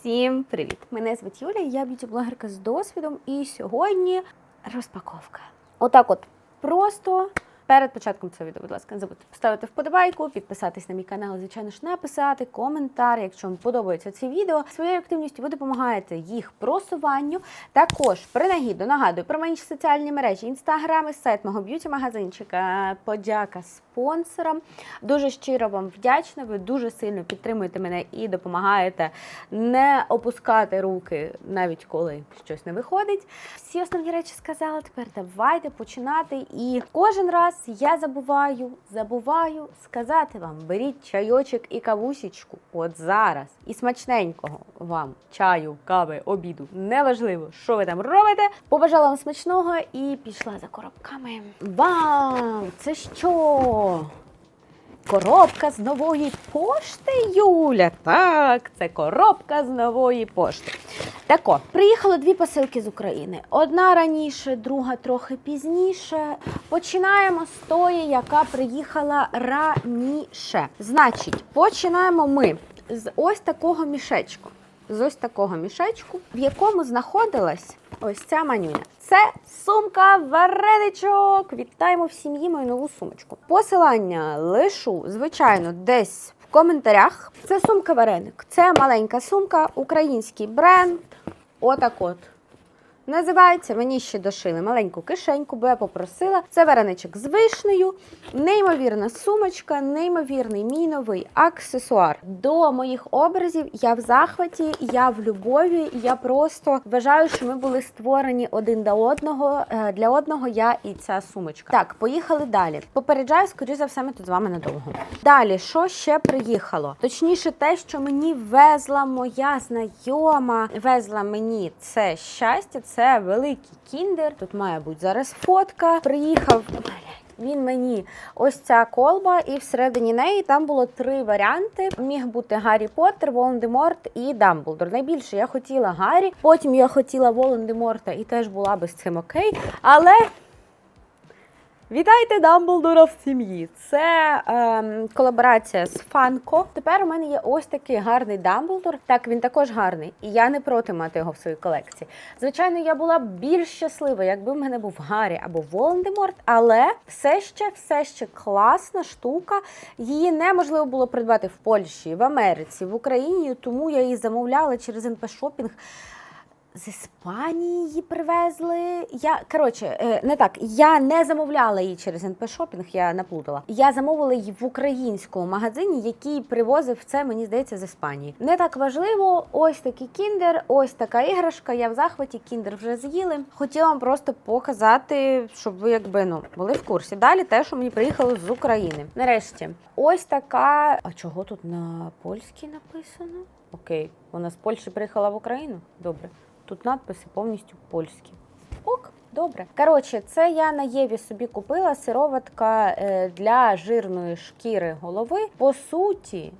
Всім привіт! Мене звуть Юля, я б'юті-блогерка з досвідом, і сьогодні розпаковка. Отак, от просто перед початком цього відео, будь ласка, не забудьте поставити вподобайку, підписатись на мій канал, звичайно ж, написати коментар, якщо вам подобається це відео. Своєю активністю ви допомагаєте їх просуванню. Також принагідно нагадую про мої соціальні мережі, інстаграми, сайт мого б'юті-магазинчика. Подяка спонсорам. Дуже щиро вам вдячна. Ви дуже сильно підтримуєте мене і допомагаєте не опускати руки, навіть коли щось не виходить. Всі основні речі сказала. Тепер давайте починати. І кожен раз я забуваю, забуваю сказати вам: беріть чайочок і кавусічку от зараз. І смачненького вам чаю, кави, обіду. Неважливо, що ви там робите. Побажала вам смачного і пішла за коробками. Вау! Це що? Коробка з нової пошти, Юля. Так, це коробка з нової пошти. Так о, приїхало дві посилки з України. Одна раніше, друга трохи пізніше. Починаємо з тої, яка приїхала раніше. Значить, починаємо ми з ось такого мішечку. З ось такого мішечку, в якому знаходилась ось ця манюня. Це сумка вареничок. Вітаємо в сім'ї мою нову сумочку. Посилання лишу, звичайно, десь в коментарях. Це сумка вареник. Це маленька сумка, український бренд. Отак от. Називається, мені ще дошили маленьку кишеньку, бо я попросила. Це вареничок з вишнею, неймовірна сумочка, неймовірний мій новий аксесуар. До моїх образів я в захваті, я в любові. Я просто вважаю, що ми були створені один до одного. Е, Для одного я і ця сумочка. Так, поїхали далі. Попереджаю, скоріше за все, ми тут з вами надовго. Далі, що ще приїхало? Точніше, те, що мені везла моя знайома, везла мені це щастя. Це великий кіндер. Тут має бути зараз фотка. Приїхав. Він мені ось ця колба, і всередині неї там було три варіанти. Міг бути Гаррі Поттер, Волан-де-Морт і Дамблдор. Найбільше я хотіла Гаррі, потім я хотіла Волан-де-Морта і теж була би з цим окей. Але Вітайте Дамблдора в сім'ї. Це ем, колаборація з Фанко. Тепер у мене є ось такий гарний Дамблдор. Так, він також гарний, і я не проти мати його в своїй колекції. Звичайно, я була б більш щаслива, якби в мене був Гаррі або Волан-де-Морт, але все ще, все ще класна штука. Її неможливо було придбати в Польщі, в Америці, в Україні, тому я її замовляла через НП Шопінг. З Іспанії її привезли. Я коротше, е, не так. Я не замовляла її через НП Шопінг, я наплутала. Я замовила її в українському магазині, який привозив це, мені здається, з Іспанії. Не так важливо. Ось такий кіндер, ось така іграшка. Я в захваті. Кіндер вже з'їли. Хотіла вам просто показати, щоб ви якби ну були в курсі. Далі те, що мені приїхало з України. Нарешті, ось така. А чого тут на польській написано? Окей, вона з Польщі приїхала в Україну. Добре. Тут надписи повністю польські. Ок, добре. Коротше, це я на Єві собі купила сироватка е, для жирної шкіри голови. По суті,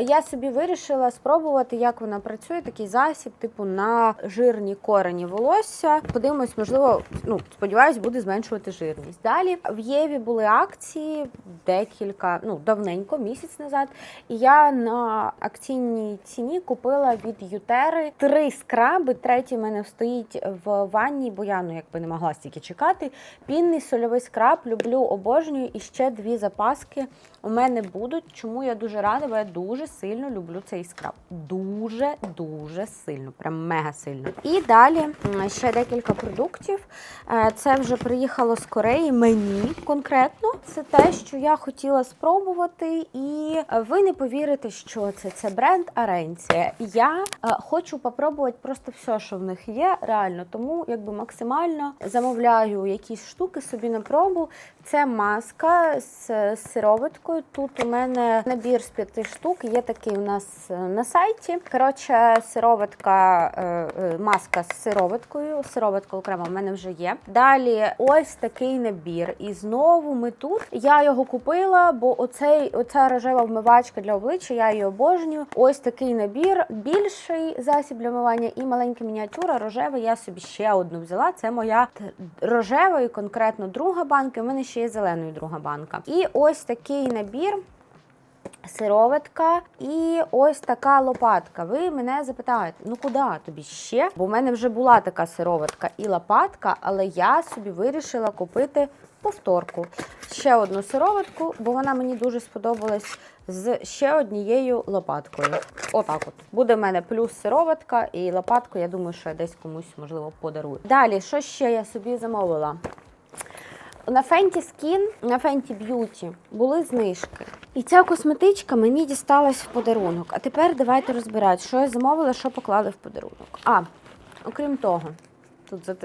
я собі вирішила спробувати, як вона працює. Такий засіб, типу на жирні корені волосся. Подивимось, можливо, ну сподіваюсь, буде зменшувати жирність. Далі в Єві були акції декілька, ну давненько, місяць назад. І я на акційній ціні купила від Ютери три скраби. Третій в мене стоїть в ванні, бо я ну якби не могла стільки чекати. Пінний сольовий скраб люблю, обожнюю. І ще дві запаски у мене будуть. Чому я дуже рада, бо дуже сильно люблю цей скраб. Дуже дуже сильно, прям мега сильно. І далі ще декілька продуктів. Е, Це вже приїхало з Кореї мені конкретно. Це те, що я хотіла спробувати, і е, ви не повірите, що це. Це бренд Аренція. Я е, хочу попробувати просто все, що в них є, реально. Тому якби максимально замовляю якісь штуки собі на пробу. Це маска з з сироваткою. Тут у мене набір з п'яти штук. Є такий у нас е, на сайті. Коротше, сироватка, е, е, маска з сироваткою. Сироватка окремо в мене вже є. Далі ось такий набір. І знову ми тут. Я його купила, бо оцей, оця рожева вмивачка для обличчя, я її обожнюю. Ось такий набір. Більший засіб для вмивання і маленька мініатюра. Рожева. Я собі ще одну взяла. Це моя рожева і конкретно друга банка. У мене ще є зеленою друга банка. І ось такий набір. Сироватка і ось така лопатка. Ви мене запитаєте, ну куди тобі ще? Бо в мене вже була така сироватка і лопатка, але я собі вирішила купити повторку. Ще одну сироватку, бо вона мені дуже сподобалась з ще однією лопаткою. Отак от. Буде в мене плюс сироватка і лопатку, я думаю, що я десь комусь, можливо, подарую. Далі, що ще я собі замовила? На Fenty Skin, на Fenty Beauty були знижки. І ця косметичка мені дісталась в подарунок. А тепер давайте розбирати, що я замовила, що поклали в подарунок. А, окрім того, тут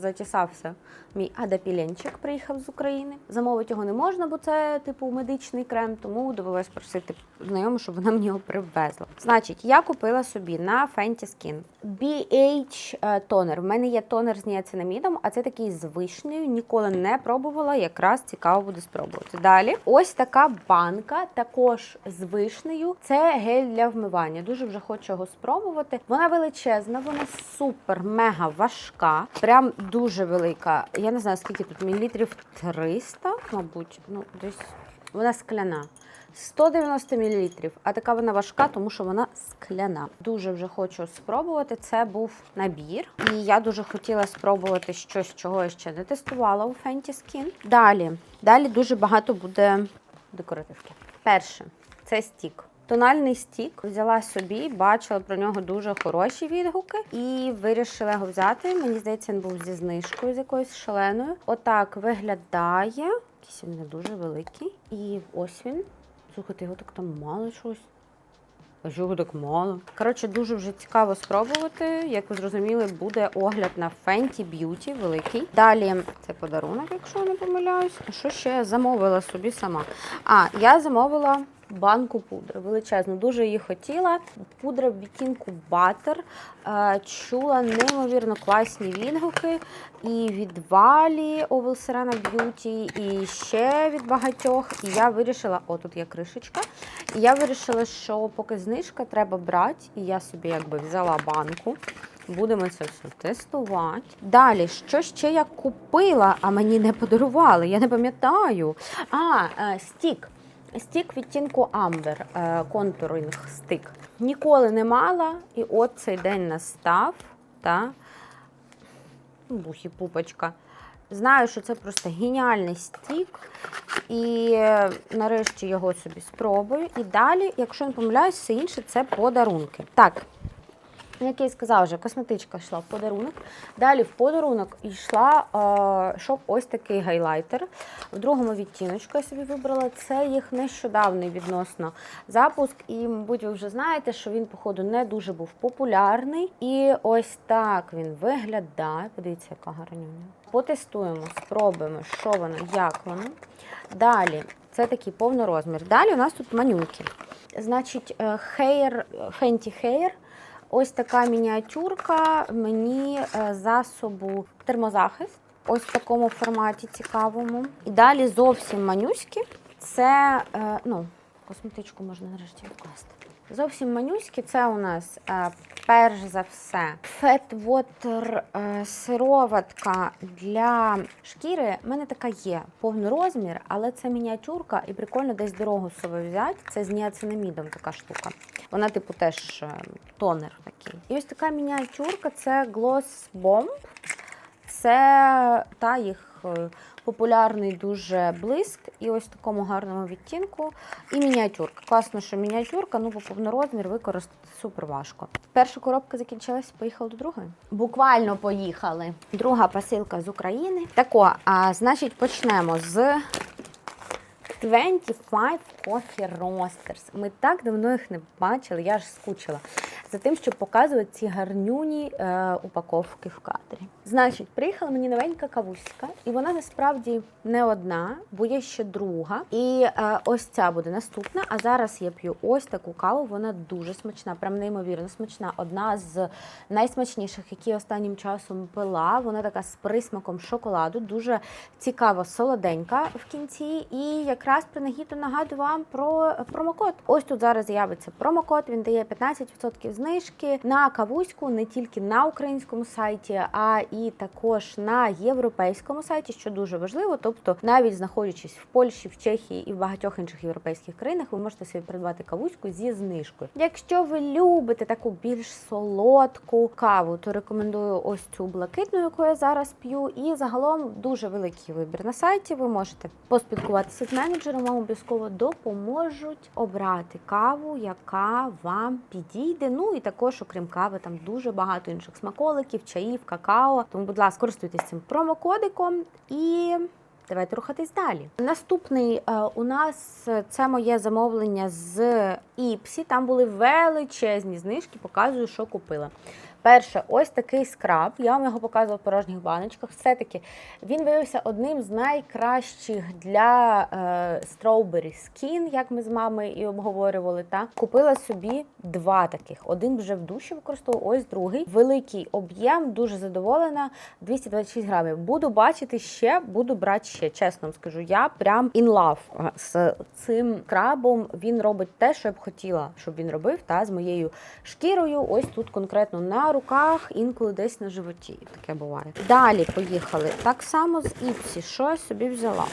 затісався мій адапіленчик, приїхав з України. Замовити його не можна, бо це типу медичний крем, тому довелось просити знайому, щоб вона мені його привезла. Значить, я купила собі на Fenty Skin BH е, тонер. В мене є тонер з ніацинамідом, а це такий з вишнею. Ніколи не пробувала. Якраз цікаво буде спробувати. Далі, ось така банка, також з вишнею. Це гель для вмивання. Дуже вже хочу його спробувати. Вона величезна, вона супер, мега важка. Прям дуже велика. Я не знаю, скільки тут мілілітрів 300, мабуть. Ну, десь вона скляна. 190 мл, а така вона важка, тому що вона скляна. Дуже вже хочу спробувати. Це був набір, і я дуже хотіла спробувати щось, чого я ще не тестувала у Fenty Skin. Далі, далі дуже багато буде декоративки. Перше, це стік. Тональний стік взяла собі, бачила про нього дуже хороші відгуки і вирішила його взяти. Мені здається, він був зі знижкою з якоюсь шаленою. Отак виглядає. Якийсь він не дуже великий. І ось він. Слухайте, його так там мало щось. А чого так мало? Коротше, дуже вже цікаво спробувати. Як ви зрозуміли, буде огляд на Fenty Beauty великий. Далі це подарунок, якщо я не помиляюсь. Що ще я замовила собі сама? А, я замовила банку пудри величезну. Дуже її хотіла. Пудра в відтінку батер. Чула неймовірно класні відгуки. І від Валі Oval Serena Beauty, і ще від багатьох. І я вирішила, о, тут є кришечка. І я вирішила, що поки знижка треба брати, і я собі якби взяла банку. Будемо це все тестувати. Далі, що ще я купила, а мені не подарували, я не пам'ятаю. А, е, стік. Стік відтінку Амбер, контуринг стик. Ніколи не мала, і от цей день настав. Та бухі пупочка. Знаю, що це просто геніальний стік. І е, нарешті його собі спробую. І далі, якщо не помиляюсь, все інше це подарунки. Так, як я і сказала вже, косметичка йшла в подарунок. Далі в подарунок йшла е, ось такий гайлайтер. В другому відтіночку я собі вибрала. Це їх нещодавний відносно запуск. І, мабуть, ви вже знаєте, що він, походу, не дуже був популярний. І ось так він виглядає. Подивіться, яка гарнюня. Потестуємо, спробуємо, що воно, як воно. Далі, це такий повнорозмір. Далі у нас тут манюньки. Значить, е, Hair, Fenty Hair. Ось така мініатюрка мені е, засобу термозахист. Ось в такому форматі цікавому. І далі зовсім манюськи. Це, е, ну, косметичку можна нарешті відкласти. Зовсім манюськи, це у нас е, перш за все фетвотер е, сироватка для шкіри. У мене така є повний розмір, але це мініатюрка і прикольно десь дорогу з взяти. Це з ніацинамідом така штука. Вона, типу, теж е, тонер такий. І ось така мініатюрка це Gloss Bomb. Це та їх популярний дуже блиск, і ось в такому гарному відтінку. І мініатюрка. Класно, що мініатюрка, ну бо повнорозмір використати супер важко. Перша коробка закінчилась, поїхали до другої. Буквально поїхали. Друга посилка з України. Тако, а, значить, почнемо з 25 Coffee Roasters. Ми так давно їх не бачили, я ж скучила за тим, щоб показувати ці гарнюні е, упаковки в кадрі. Значить, приїхала мені новенька кавуська, і вона насправді не одна, бо є ще друга. І е, ось ця буде наступна. А зараз я п'ю ось таку каву. Вона дуже смачна, прям неймовірно смачна. Одна з найсмачніших, які останнім часом пила. Вона така з присмаком шоколаду, дуже цікава, солоденька в кінці. І якраз принагідно нагадую вам про промокод. Ось тут зараз з'явиться промокод. Він дає 15% знижки на кавуську не тільки на українському сайті, а і також на європейському сайті, що дуже важливо. Тобто, навіть знаходячись в Польщі, в Чехії і в багатьох інших європейських країнах, ви можете собі придбати кавуську зі знижкою. Якщо ви любите таку більш солодку каву, то рекомендую ось цю блакитну, яку я зараз п'ю. І загалом дуже великий вибір на сайті. Ви можете поспілкуватися з менеджером, вам обов'язково допоможуть обрати каву, яка вам підійде. Ну і також, окрім кави, там дуже багато інших смаколиків, чаїв, какао. Тому, будь ласка, користуйтесь цим промокодиком і. Давайте рухатись далі. Наступний е, у нас е, це моє замовлення з Іпсі. Там були величезні знижки, показую, що купила. Перше, ось такий скраб. Я вам його показувала в порожніх баночках. Все-таки він виявився одним з найкращих для е, Strawberry Skin, як ми з мамою і обговорювали. Та купила собі два таких. Один вже в душі використовую, ось другий. Великий об'єм, дуже задоволена. 226 грамів. Буду бачити ще, буду брати ще. Чесно вам скажу, я прям in love з цим крабом. Він робить те, що я б хотіла, щоб він робив, та з моєю шкірою. Ось тут конкретно на руках, інколи десь на животі. Таке буває. Далі поїхали. Так само з Іпсі. Що я собі взяла?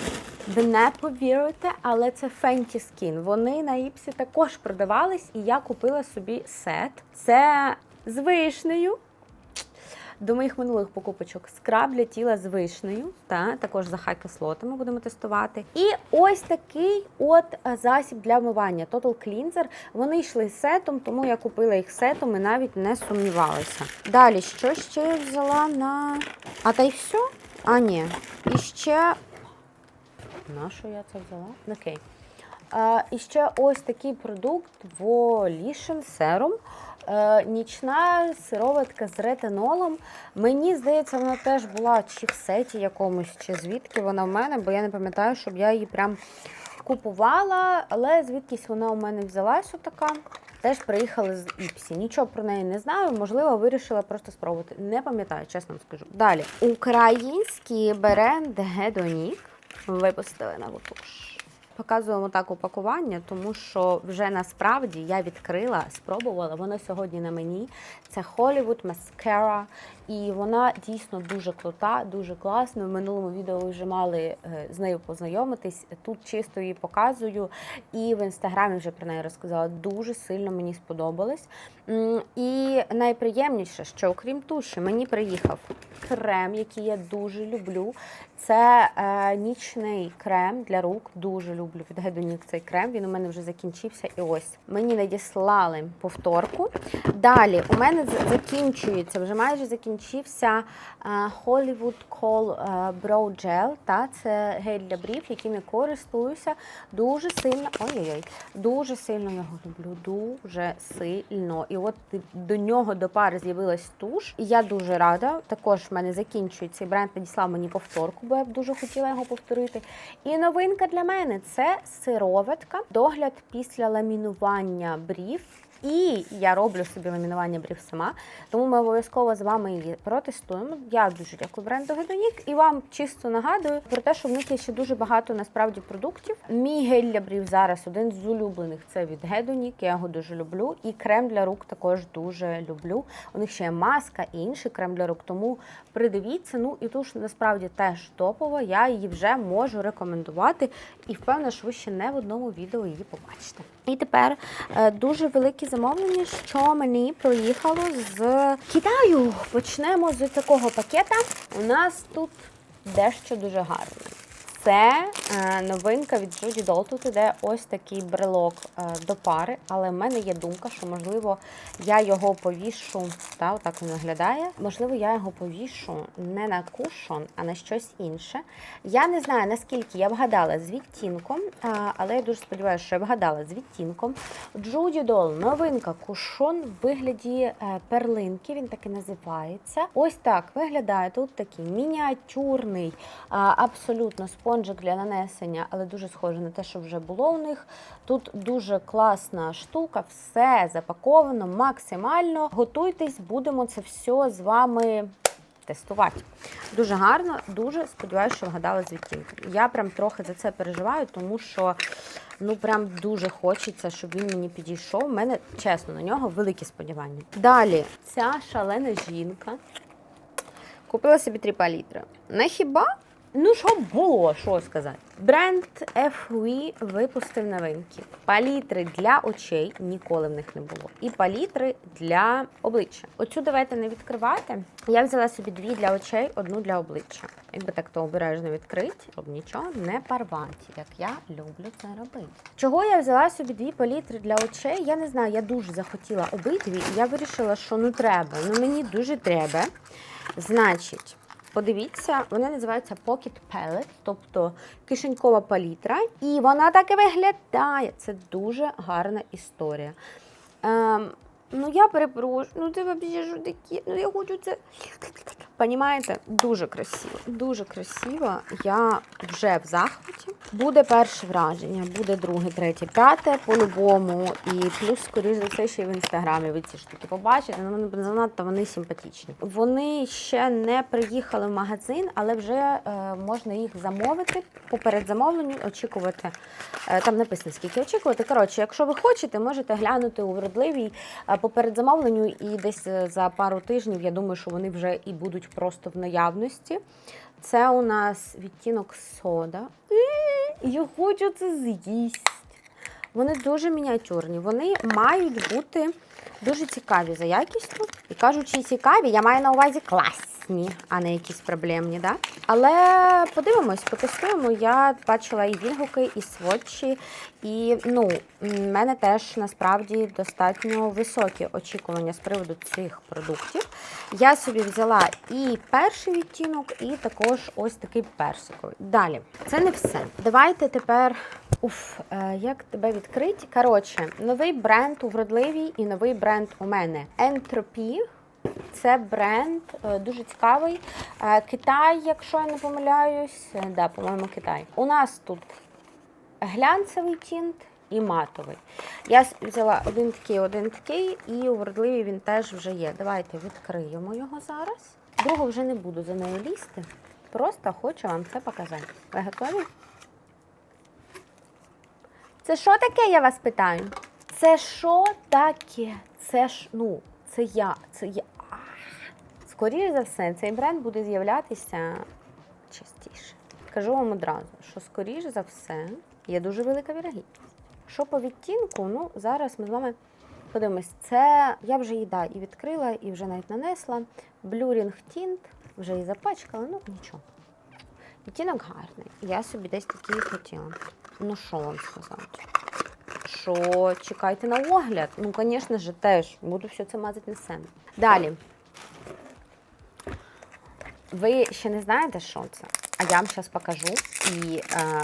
Ви не повірите, але це Fenty Skin. Вони на Іпсі також продавались, і я купила собі сет. Це з вишнею. До моїх минулих покупочок скраб для тіла з вишнею, та також за хай-кислотами будемо тестувати. І ось такий от е, засіб для вмивання Total Cleanser. Вони йшли сетом, тому я купила їх сетом і навіть не сумнівалася. Далі, що ще я взяла на. А та й все? А, ні. І ще. На що я це взяла? Окей. А, і ще ось такий продукт Volition Serum. Е, нічна сироватка з ретинолом. Мені здається, вона теж була чи в сеті якомусь, чи звідки вона в мене, бо я не пам'ятаю, щоб я її прям купувала, але звідкись вона у мене взялась отака. Теж приїхали з Іпсі. Нічого про неї не знаю. Можливо, вирішила просто спробувати. Не пам'ятаю, чесно скажу. Далі. Український бренд Гедонік випустили на туш. Показуємо так упакування, тому що вже насправді я відкрила, спробувала. Воно сьогодні на мені. Це Hollywood Mascara, і вона дійсно дуже крута, дуже класна. В минулому відео ви вже мали е, з нею познайомитись. Тут чисто її показую, і в інстаграмі вже про неї розказала. Дуже сильно мені сподобалось. І найприємніше, що окрім туші, мені приїхав крем, який я дуже люблю. Це е, нічний крем для рук. Дуже люблю від Гедонік цей крем. Він у мене вже закінчився. І ось мені надіслали повторку. Далі у мене закінчується, вже майже закінчився е, Hollywood Call е, Brow Gel. Та це гель для брів, яким я користуюся дуже сильно. Ой-ой-ой, дуже сильно його люблю. Дуже сильно. І от до нього до пари з'явилась туш. І я дуже рада. Також в мене закінчується бренд надіслав мені повторку, бо я б дуже хотіла його повторити. І новинка для мене це сироватка, догляд після ламінування брів. І я роблю собі ламінування брів сама, тому ми обов'язково з вами її протестуємо. Я дуже дякую бренду Гедонік і вам чисто нагадую про те, що в них є ще дуже багато насправді продуктів. Мій гель для брів зараз один з улюблених це від Гедонік. Я його дуже люблю. І крем для рук також дуже люблю. У них ще є маска і інший крем для рук. Тому придивіться. Ну і туш насправді теж топова. Я її вже можу рекомендувати. І впевнена, що ви ще не в одному відео її побачите. І тепер е, дуже велике замовлення, що мені проїхало з Китаю. Почнемо з такого пакета. У нас тут дещо дуже гарне. Це е, новинка від Judy Doll. Тут іде ось такий брелок е, до пари, але в мене є думка, що можливо я його повішу. Та, отак він виглядає. Можливо, я його повішу не на кушон, а на щось інше. Я не знаю наскільки я вгадала з відтінком, але я дуже сподіваюся, що я вгадала з відтінком. Judy Doll, новинка кушон в вигляді е, перлинки. Він так і називається. Ось так виглядає тут такий мініатюрний, абсолютно спонжик для нанесення, але дуже схоже на те, що вже було у них. Тут дуже класна штука, все запаковано максимально. Готуйтесь, будемо це все з вами тестувати. Дуже гарно, дуже сподіваюся, що вгадали з відтінком. Я прям трохи за це переживаю, тому що ну прям дуже хочеться, щоб він мені підійшов. У мене чесно на нього великі сподівання. Далі, ця шалена жінка купила собі три палітри. Не хіба? Ну, що було, що сказати. Бренд FW випустив новинки. Палітри для очей ніколи в них не було. І палітри для обличчя. Оцю давайте не відкривати. Я взяла собі дві для очей, одну для обличчя. Якби так то обережно відкрити, щоб нічого не порвати, як я люблю це робити. Чого я взяла собі дві палітри для очей? Я не знаю, я дуже захотіла обидві, і я вирішила, що ну треба. Ну мені дуже треба. Значить. Подивіться, вони називаються Pocket Palette, тобто кишенькова палітра. І вона так і виглядає. Це дуже гарна історія. Ем, ну, я перепрошую, ну це взагалі таке? Ну я хочу це. Понімаєте? Дуже красиво. Дуже красиво. Я вже в захваті. Буде перше враження, буде друге, третє, п'яте по-любому. І плюс, скоріш за все, ще й в інстаграмі ви ці штуки побачите. Ну, занадто вони симпатичні. Вони ще не приїхали в магазин, але вже е, можна їх замовити по передзамовленню, очікувати. Е, там написано, скільки очікувати. Коротше, якщо ви хочете, можете глянути у вродливій е, по передзамовленню, і десь е, за пару тижнів я думаю, що вони вже і будуть просто в наявності. Це у нас відтінок сода. Я хочу це з'їсти. Вони дуже мініатюрні. Вони мають бути дуже цікаві за якістю. І кажучи цікаві, я маю на увазі класні, а не якісь проблемні. Да? Але подивимось, потестуємо. Я бачила і відгуки, і сводчі, і ну, в мене теж насправді достатньо високі очікування з приводу цих продуктів. Я собі взяла і перший відтінок, і також ось такий персиковий. Далі, це не все. Давайте тепер. Уф, е, як тебе відкрити? Коротше, новий бренд у вродливій і новий бренд у мене. Entropy. Це бренд е, дуже цікавий. Е, Китай, якщо я не помиляюсь, Е, да, по-моєму, Китай. У нас тут глянцевий тінт і матовий. Я взяла один такий, один такий, і у вродливій він теж вже є. Давайте відкриємо його зараз. Другу вже не буду за нею лізти. Просто хочу вам це показати. Ви готові? Це що таке, я вас питаю? Це що таке? Це ж, ну, це я, це я. Ах. Скоріше за все, цей бренд буде з'являтися частіше. Кажу вам одразу, що скоріше за все є дуже велика вірогідність. Що по відтінку, ну, зараз ми з вами подивимось. Це я вже її і відкрила, і вже навіть нанесла. Blurring Tint, вже і запачкала, ну нічого. Відтінок гарний. Я собі десь такий хотіла. Ну, що вам сказати? Що чекайте на огляд? Ну, звісно ж, теж буду все це мазати на себе. Далі. Ви ще не знаєте, що це? А я вам зараз покажу, і е,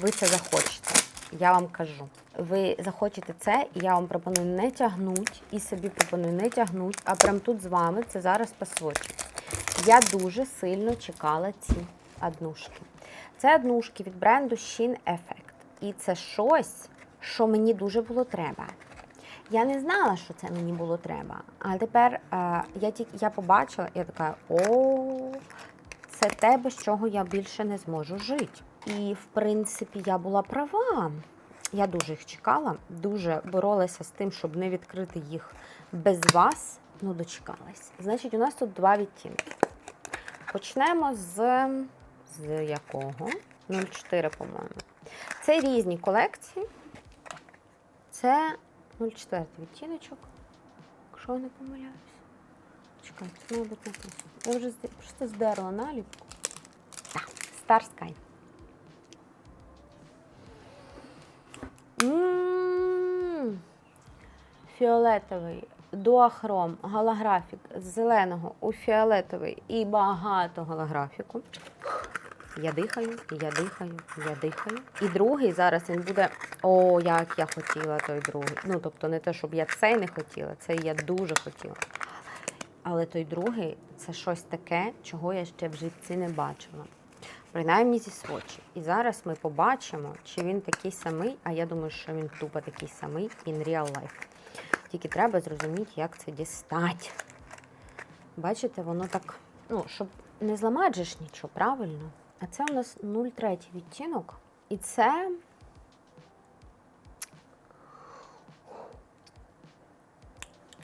ви це захочете. Я вам кажу. Ви захочете це, і я вам пропоную не тягнуть, і собі пропоную не тягнуть, а прям тут з вами це зараз посвочу. Я дуже сильно чекала ці однушки. Це однушки від бренду Shein Effect. І це щось, що мені дуже було треба. Я не знала, що це мені було треба. А тепер е, я тільки я побачила, я така: о, це те, без чого я більше не зможу жити. І в принципі я була права. Я дуже їх чекала, дуже боролася з тим, щоб не відкрити їх без вас. Ну, дочекалась. Значить, у нас тут два відтінки. Почнемо з, з якого? 04, по-моєму. Це різні колекції. Це 04 відтіночок. Якщо я не помиляюсь. Чекай, це має. Я вже просто здерла наліпку. Так, Star Sky. Фіолетовий, дуахром, голографік з зеленого у фіолетовий і багато голографіку. Я дихаю, я дихаю, я дихаю. І другий зараз він буде. О, як я хотіла той другий. Ну, тобто, не те, щоб я цей не хотіла, цей я дуже хотіла. Але той другий це щось таке, чого я ще в житті не бачила. Принаймні зі свочі. І зараз ми побачимо, чи він такий самий, а я думаю, що він тупо такий самий in real life. Тільки треба зрозуміти, як це дістати. Бачите, воно так ну, щоб не зламати ж нічого, правильно? А це у нас 0,3 відтінок. І це.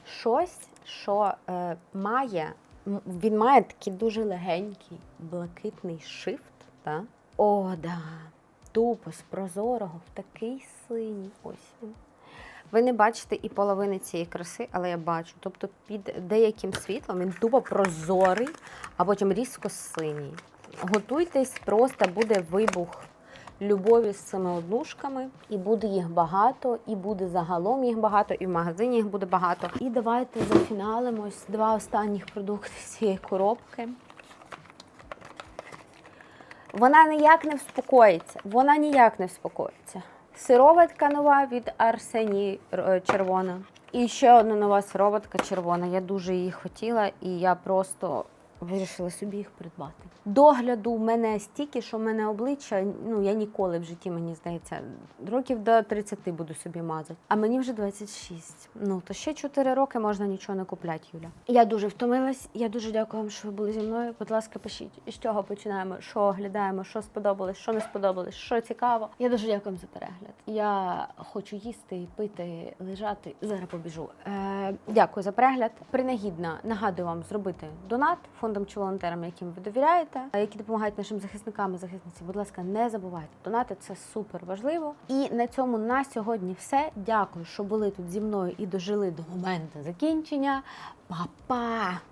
Щось, що е, має. Він має такий дуже легенький блакитний шифт. Та? О, да. Тупо з прозорого в такий синій. Ось він. Ви не бачите і половини цієї краси, але я бачу. Тобто під деяким світлом він тупо прозорий, а потім різко синій. Готуйтесь, просто буде вибух любові з цими однушками, і буде їх багато, і буде загалом їх багато, і в магазині їх буде багато. І давайте зафіналимось два останніх продукти з цієї коробки. Вона ніяк не вспокоїться. Вона ніяк не вспокоїться. Сироватка нова від Арсенії е, червона. І ще одна нова сироватка червона. Я дуже її хотіла, і я просто вирішила собі їх придбати. Догляду в мене стільки, що в мене обличчя, ну я ніколи в житті, мені здається, років до 30 буду собі мазати. А мені вже 26. Ну то ще 4 роки можна нічого не купляти, Юля. Я дуже втомилась. Я дуже дякую вам, що ви були зі мною. Будь ласка, пишіть, з чого починаємо, що оглядаємо, що сподобалось, що не сподобалось, що цікаво. Я дуже дякую вам за перегляд. Я хочу їсти, пити, лежати. Зараз побіжу. Е, дякую за перегляд. Принагідно нагадую вам зробити донат фондам чи волонтерам, яким ви довіряєте, які допомагають нашим захисникам і захисницям. Будь ласка, не забувайте. Донати це супер важливо. І на цьому на сьогодні все. Дякую, що були тут зі мною і дожили до моменту закінчення. Па-па!